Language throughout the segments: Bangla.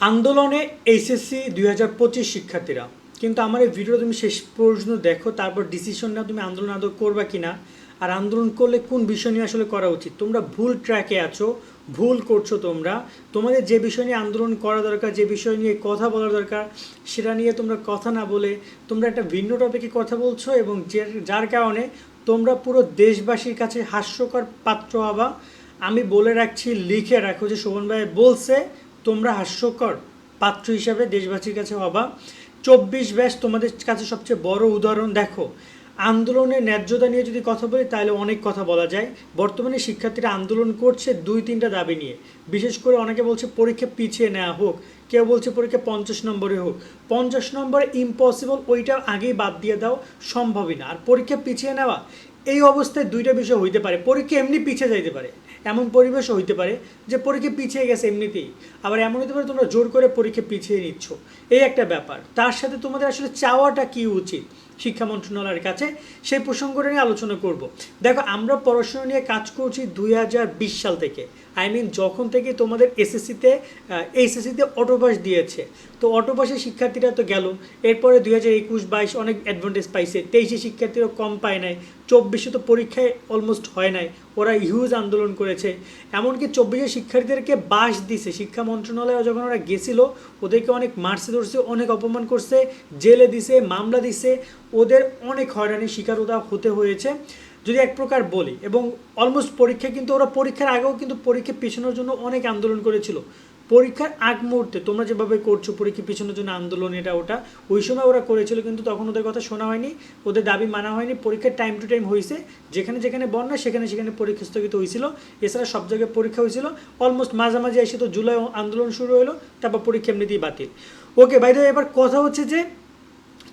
আন্দোলনে এইচএসসি দুই হাজার পঁচিশ শিক্ষার্থীরা। কিন্তু আমার এই ভিডিও তুমি শেষ পর্যন্ত দেখো, তারপর ডিসিশন নাও তুমি আন্দোলন আদৌ করবা কিনা, আর আন্দোলন করলে কোন বিষয় নিয়ে আসলে করা উচিত। তোমরা ভুল ট্র্যাকে আছো, ভুল করছ তোমরা। তোমাদের যে বিষয় নিয়ে আন্দোলন করা দরকার, যে বিষয় নিয়ে কথা বলা দরকার, সেটা নিয়ে তোমরা কথা না বলে তোমরা একটা ভিন্ন টপিকে কথা বলছো এবং যে, যার কারণে তোমরা পুরো দেশবাসীর কাছে হাস্যকর পাত্র হবা। আমি বলে রাখছি, লিখে রাখো যে শোভন ভাই বলছে তোমরা হাস্যকর পাত্র হিসাবে দেশবাসীর কাছে হবা। চব্বিশ ব্যাস তোমাদের কাছে সবচেয়ে বড় উদাহরণ দেখো। আন্দোলনের ন্যায্যতা নিয়ে যদি কথা বলি, তাহলে অনেক কথা বলা যায়। বর্তমানে শিক্ষার্থীরা আন্দোলন করছে দুই, তিনটা দাবি নিয়ে। বিশেষ করে অনেকে বলছে পরীক্ষা পিছিয়ে নেওয়া হোক, কেউ বলছে পরীক্ষা পঞ্চাশ নম্বরে হোক। পঞ্চাশ নম্বরে ইম্পসিবল ওইটা আগেই বাদ দিয়ে দাও, সম্ভবই না। আর পরীক্ষা পিছিয়ে নেওয়া এই অবস্থায় দুইটা বিষয় হইতে পারে। পরীক্ষা এমনি পিছিয়ে যাইতে পারে। এমন পরিবেশও হইতে পারে যে পরীক্ষা পিছিয়ে গেছে এমনিতেই। আবার এমন হতে পারে তোমরা জোর করে পরীক্ষা পিছিয়ে নিচ্ছ। এই একটা ব্যাপার। তার সাথে তোমাদের আসলে চাওয়াটা কি উচিত? শিক্ষা মন্ত্রণালয়ের কাছে সেই প্রসঙ্গটা নিয়ে আলোচনা করব। দেখো, আমরা পড়াশোনা নিয়ে কাজ করছি দুই হাজার বিশ সাল থেকে। আই মিন যখন থেকে তোমাদের এসএসসিতে এইচএসসিতে অটোপাস দিয়েছে। তো অটোপাসের শিক্ষার্থীরা তো গেল। এরপরে দুই হাজার একুশ বাইশ অনেক অ্যাডভান্টেজ পাইছে। তেইশে শিক্ষার্থীরা কম পায় নাই। চব্বিশে তো পরীক্ষায় অলমোস্ট হয় নাই। ওরা হিউজ আন্দোলন করেছে। এমনকি চব্বিশে শিক্ষার্থীদেরকে বাস দিছে। শিক্ষা মন্ত্রণালয়ে যখন ওরা গেছিল, ওদেরকে অনেক মারছে, ধরছে, অনেক অপমান করছে, জেলে দিছে, মামলা দিছে। ওদের অনেক হয়রানির শিকার ওরা হতে হয়েছে, যদি এক প্রকার বলি। এবং অলমোস্ট পরীক্ষা কিন্তু ওরা পরীক্ষার আগেও কিন্তু পরীক্ষা পিছানোর জন্য অনেক আন্দোলন করেছিল। পরীক্ষার আগ মুহূর্তে তোমরা যেভাবে করছ পরীক্ষা পিছনের জন্য আন্দোলন এটা ওটা, ওই সময় ওরা করেছিল কিন্তু তখন ওদের কথা শোনা হয়নি, ওদের দাবি মানা হয়নি। পরীক্ষার টাইম টু টাইম হয়েছে যেখানে যেখানে বন্যা, সেখানে সেখানে পরীক্ষা স্থগিত হয়েছিল এছাড়া সব জায়গায় পরীক্ষা হয়েছিল অলমোস্ট মাঝামাঝি এসে তো জুলাই আন্দোলন শুরু হলো তারপর পরীক্ষা এমনিতেই বাতিল। ওকে বাইরে এবার কথা হচ্ছে যে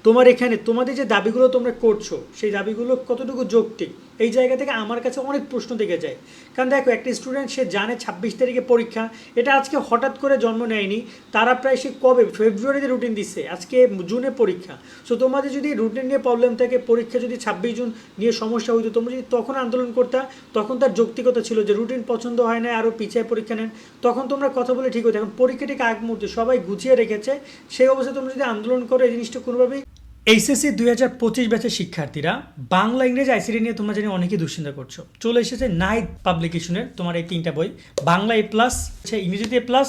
তোমার এখানে তোমাদের যে দাবিগুলো তোমরা করছ, সেই দাবিগুলো কতটুকু যৌক্তিক? এই জায়গা থেকে আমার কাছে অনেক প্রশ্ন থেকে যায়। কারণ দেখো, একটা স্টুডেন্ট সে জানে ছাব্বিশ তারিখে পরীক্ষা, এটা আজকে হঠাৎ করে জন্ম নেয়নি, তারা প্রায় সে কবে? ফেব্রুয়ারিতে রুটিন দিচ্ছে আজকে জুনে পরীক্ষা। সো তোমাদের যদি রুটিন নিয়ে প্রবলেম থাকে, পরীক্ষা যদি ছাব্বিশ জুন নিয়ে সমস্যা হইতো, তোমরা যদি তখন আন্দোলন করতা, তখন তার যৌক্তিকতা ছিল যে রুটিন পছন্দ হয় না আরও পিছিয়ে পরীক্ষা নেন। তখন তোমরা কথা বলে ঠিক হতো এখন পরীক্ষাটিকে আগ মুহূর্তে সবাই গুছিয়ে রেখেছে, সেই অবস্থায় তোমরা যদি আন্দোলন করো এই জিনিসটা কোনোভাবেই এইচএসসি দুই হাজার পঁচিশ ব্যাচের শিক্ষার্থীরা বাংলা, ইংরেজি আইসিডি নিয়ে তোমরা জানি অনেকেই দুশ্চিন্তা করছ। চলে এসেছে নাইট পাবলিকেশনের তোমার এই তিনটা বই। বাংলা এ প্লাস ইংরেজিতে প্লাস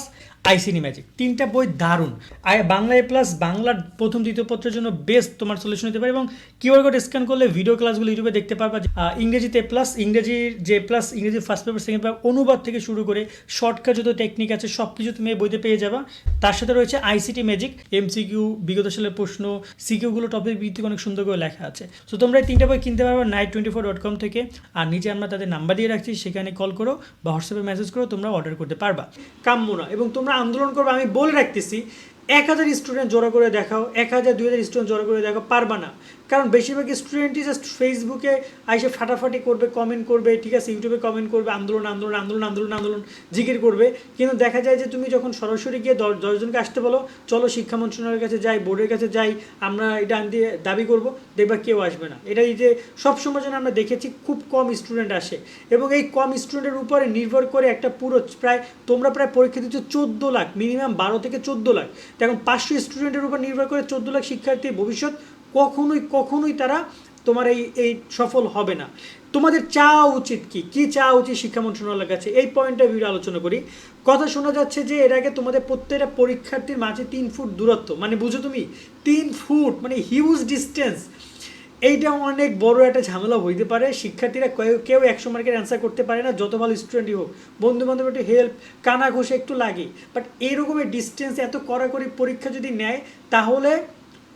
আইসিডি ম্যাজিক তিনটা বই দারুণ। আর বাংলা এ প্লাস বাংলার প্রথম, দ্বিতীয় পত্রের জন্য বেস্ট তোমার সলিউশন হতে পারে এবং কিউআর কোড স্ক্যান করলে ভিডিও ক্লাসগুলো ইউটিউবে দেখতে পারবা ইংরেজিতে প্লাস ইংরেজির যে প্লাস ইংরেজি ফার্স্ট পেপার সেকেন্ড পেপার অনুবাদ থেকে শুরু করে শর্টকাট যত টেকনিক আছে সব কিছু তুমি এই বইতে পেয়ে যাবা। তার সাথে রয়েছে আইসিটি ম্যাজিক এমসিকিউ বিগত সালের প্রশ্ন সিকিউগুলো টপিক ভিত্তিক অনেক সুন্দর করে লেখা আছে। তো তোমরা এই তিনটা বই কিনতে পারবে night twenty four dot com থেকে। আর নিচে আমরা তাদের নাম্বার দিয়ে রাখছি, সেখানে কল করো বা হোয়াটসঅ্যাপে মেসেজ করো, তোমরা অর্ডার করতে পারবা। কাম্য না এবং তোমরা আন্দোলন করবে, আমি বলে রাখতেছি, এক হাজার স্টুডেন্ট জড়ো করে দেখাও, এক হাজার, দুই হাজার স্টুডেন্ট জড়ো করে দেখাও, পারবা না। কারণ বেশিরভাগ স্টুডেন্টই জাস্ট ফেসবুকে এসে ফাটাফাটি করবে কমেন্ট করবে, ঠিক আছে ইউটিউবে কমেন্ট করবে, আন্দোলন আন্দোলন আন্দোলন আন্দোলন আন্দোলন, জিকির করবে। কিন্তু দেখা যায় যে তুমি যখন সরাসরি গিয়ে দশ দশজনকে আসতে বলো, চলো শিক্ষা মন্ত্রণালয়ের কাছে যাই, বোর্ডের কাছে যাই, আমরা এটা আনতে দাবি করব, দেখবা কেউ আসবে না। এটাই যে সবসময় যেন আমরা দেখেছি, খুব কম স্টুডেন্ট আসে। এবং এই কম স্টুডেন্টের উপরে নির্ভর করে একটা পুরো প্রায়, তোমরা প্রায় পরীক্ষা দিচ্ছ চোদ্দ লাখ মিনিমাম বারো থেকে চোদ্দ লাখ। এখন পাঁচশো স্টুডেন্টের উপর নির্ভর করে চোদ্দ লাখ শিক্ষার্থীর ভবিষ্যৎ কখনোই কখনোই তারা তোমার এই এই সফল হবে না। তোমাদের চাওয়া উচিত কি? কি চাওয়া উচিত শিক্ষা মন্ত্রণালয়ের কাছে? এই পয়েন্টটা ভিডিও আলোচনা করি। কথা শোনা যাচ্ছে যে এর আগে তোমাদের প্রত্যেকটা পরীক্ষার্থীর মাঝে তিন ফুট দূরত্ব। মানে বুঝো তুমি, তিন ফুট মানে হিউজ ডিস্টেন্স এইটা অনেক বড় একটা ঝামেলা হইতে পারে। শিক্ষার্থীরা কেউ কেউ একশো মার্কের অ্যান্সার করতে পারে না, যত ভালো স্টুডেন্টই হোক। বন্ধু বান্ধব একটু হেল্প কানা ঘষে একটু লাগে। বাট এইরকমের ডিস্টেন্স এত কড়াকড়ি পরীক্ষা যদি নেয়, তাহলে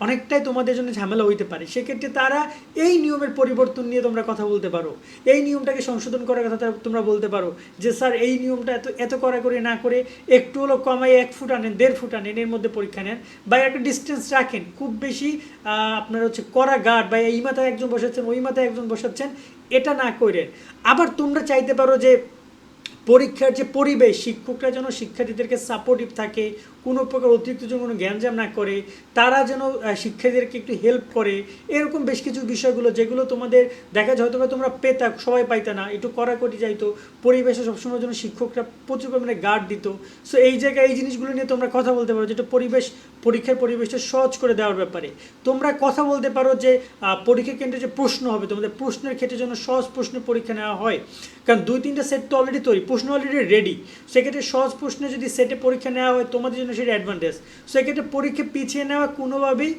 অনেকটাই তোমাদের জন্য ঝামেলা হইতে পারে। সেক্ষেত্রে তারা এই নিয়মের পরিবর্তন নিয়ে তোমরা কথা বলতে পারো। এই নিয়মটাকে সংশোধন করার কথা তোমরা বলতে পারো যে, স্যার, এই নিয়মটা এত এত কড়াকড়ি না করে একটু হলো কমাই এক ফুট আনেন, দেড় ফুট আনেন, এর মধ্যে পরীক্ষা নেন বা একটা ডিস্টেন্স রাখেন। খুব বেশি আপনার হচ্ছে কড়া গার্ড বা এই মাথায় একজন বসাচ্ছেন, ওই মাথায় একজন বসাচ্ছেন, এটা না করে আবার তোমরা চাইতে পারো যে পরীক্ষার যে পরিবেশ, শিক্ষকরা যেন শিক্ষার্থীদেরকে সাপোর্টিভ থাকে, কোনো প্রকার অতিরিক্ত যেন কোনো জ্ঞানজাম না করে, তারা যেন শিক্ষার্থীদেরকে একটু হেল্প করে, এরকম বেশ কিছু বিষয়গুলো যেগুলো তোমাদের দেখা যায় হয়তো তোমরা পেতা, সবাই পাইতে না, একটু কড়াকড়ি যাইতো, পরিবেশে সবসময় যেন শিক্ষকরা প্রচুর পরিমাণে গার্ড দিত। সো এই জায়গায় এই জিনিসগুলো নিয়ে তোমরা কথা বলতে পারো, যেটা পরিবেশ, পরীক্ষার পরিবেশটা সহজ করে দেওয়ার ব্যাপারে। তোমরা কথা বলতে পারো যে পরীক্ষা কেন্দ্রে যে প্রশ্ন হবে, তোমাদের প্রশ্নের ক্ষেত্রে যেন সহজ প্রশ্নের পরীক্ষা নেওয়া হয়। কারণ দুই, তিনটা সেট তো অলরেডি তৈরি প্রশ্ন অলরেডি রেডি সেক্ষেত্রে সহজ প্রশ্নে যদি সেটে পরীক্ষা নেওয়া হয়, তোমাদের জন্য সেটা অ্যাডভান্টেজ সেক্ষেত্রে পরীক্ষা পিছিয়ে নেওয়া কোনোভাবেই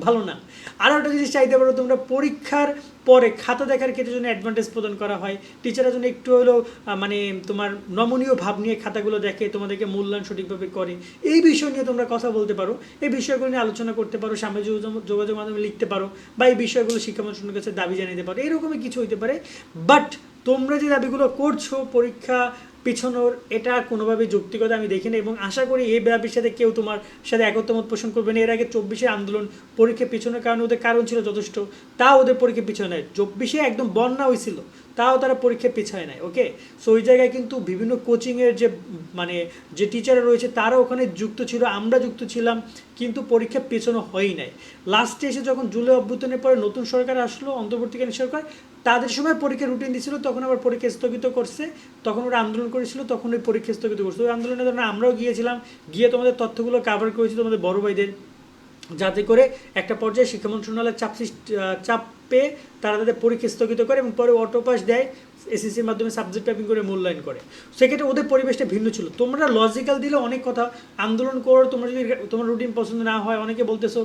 ভালো না। আর একটা জিনিস চাইতে পারো, তোমরা পরীক্ষার পরে খাতা দেখার ক্ষেত্রে জন্য অ্যাডভান্টেজ প্রদান করা হয়। টিচাররা যেন একটু হলেও মানে তোমার নমনীয় ভাব নিয়ে খাতাগুলো দেখে, তোমাদেরকে মূল্যায়ন সঠিকভাবে করে। এই বিষয় নিয়ে তোমরা কথা বলতে পারো। এই বিষয়গুলো নিয়ে আলোচনা করতে পারো, সামাজিক যোগাযোগ- মাধ্যমে লিখতে পারো, বা এই বিষয়গুলো শিক্ষামন্ত্রণের কাছে দাবি জানাতে পারো। এরকমই কিছু হইতে পারে বাট তোমরা যে দাবিগুলো করছ পরীক্ষা পিছনোর, এটা কোনোভাবে যৌক্তিকতা আমি দেখি না এবং আশা করি এই ব্যাপারের সাথে কেউ তোমার সাথে একত্রমত পোষণ করবে না। এর আগে চব্বিশে আন্দোলন পরীক্ষা পিছনের কারণে ওদের কারণ ছিল যথেষ্ট তা ওদের পরীক্ষা পিছনে। চব্বিশে একদম বন্যা হয়েছিল তাও তারা পরীক্ষা পিছায় নেয় ওকে সো ওই জায়গায় কিন্তু বিভিন্ন কোচিংয়ের যে মানে যে টিচাররা রয়েছে, তারা ওখানে যুক্ত ছিল, আমরা যুক্ত ছিলাম, কিন্তু পরীক্ষা পেছানো হয়ই নাই। লাস্টে এসে যখন জুলাই অভ্যুত্থানের পরে নতুন সরকার আসলো, অন্তর্বর্তীকালীন সরকার, তাদের সময় পরীক্ষা রুটিন দিছিল, তখন আবার পরীক্ষা স্থগিত করছে, তখন ওরা আন্দোলন করেছিল, তখন ওই পরীক্ষা স্থগিত করছে। ওই আন্দোলনের জন্য আমরাও গিয়েছিলাম, গিয়ে তোমাদের তথ্যগুলো কাভার করেছি তোমাদের বড় ভাইদের, যাতে করে একটা পর্যায়ে শিক্ষা মন্ত্রণালয়ের চাপ চাপ পেয়ে তারা তাদের পরীক্ষা স্থগিত করে এবং পরে অটো পাস দেয় এসএসসির মাধ্যমে সাবজেক্ট টাইপিং করে মূল্যায়ন করে। সেক্ষেত্রে ওদের পরিবেশটা ভিন্ন ছিল। তোমরা লজিক্যাল দিলে অনেক কথা, আন্দোলন করো, তোমরা যদি তোমার রুটিন পছন্দ না হয়, অনেকে বলতেছো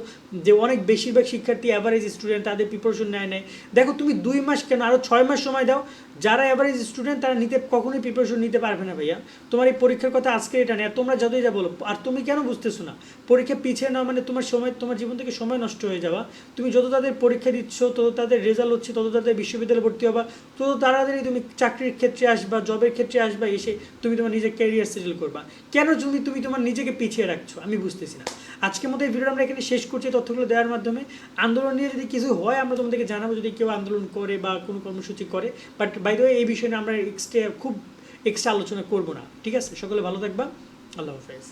যে অনেক বেশিরভাগ শিক্ষার্থী অ্যাভারেজ স্টুডেন্ট তাদের প্রিপারেশন নেয় নেয় দেখো তুমি দুই মাস কেন আরও ছয় মাস সময় দাও যারা অ্যাভারেজ স্টুডেন্ট তারা নিতে, কখনোই প্রিপারেশন নিতে পারবে না ভাইয়া। তোমার এই পরীক্ষার কথা আজকে এটা নেই আর তোমরা যতই যা বলো, আর তুমি কেন বুঝতেছো না? পরীক্ষা পিছিয়ে না মানে তোমার সময়, তোমার জীবন থেকে সময় নষ্ট হয়ে যাওয়া। তুমি যত তাদের পরীক্ষা দিচ্ছ, তত তাদের রেজাল্ট হচ্ছে, তত তাদের বিশ্ববিদ্যালয়ে ভর্তি হবা, তত তাড়াতাড়ি তুমি চাকরির ক্ষেত্রে আসবা জবের ক্ষেত্রে আসবা, এসে তুমি তোমার নিজের ক্যারিয়ার সেটেল করবা। কেন তুমি তুমি তোমার নিজেকে পিছিয়ে রাখছো? আমি বুঝতেছি না। আজকের মতো এই ভিডিওটা আমরা এখানে শেষ করছি তথ্যগুলো দেওয়ার মাধ্যমে। আন্দোলন নিয়ে যদি কিছু হয়, আমরা তোমাদেরকে জানাব যদি কেউ আন্দোলন করে বা কোনো কর্মসূচি করে। বাট বাই দ্য এই বিষয়ে আমরা এক্সট্রা খুব এক্সট্রা আলোচনা করব না। ঠিক আছে? সকলে ভালো থাকবা। আল্লাহ হাফেজ।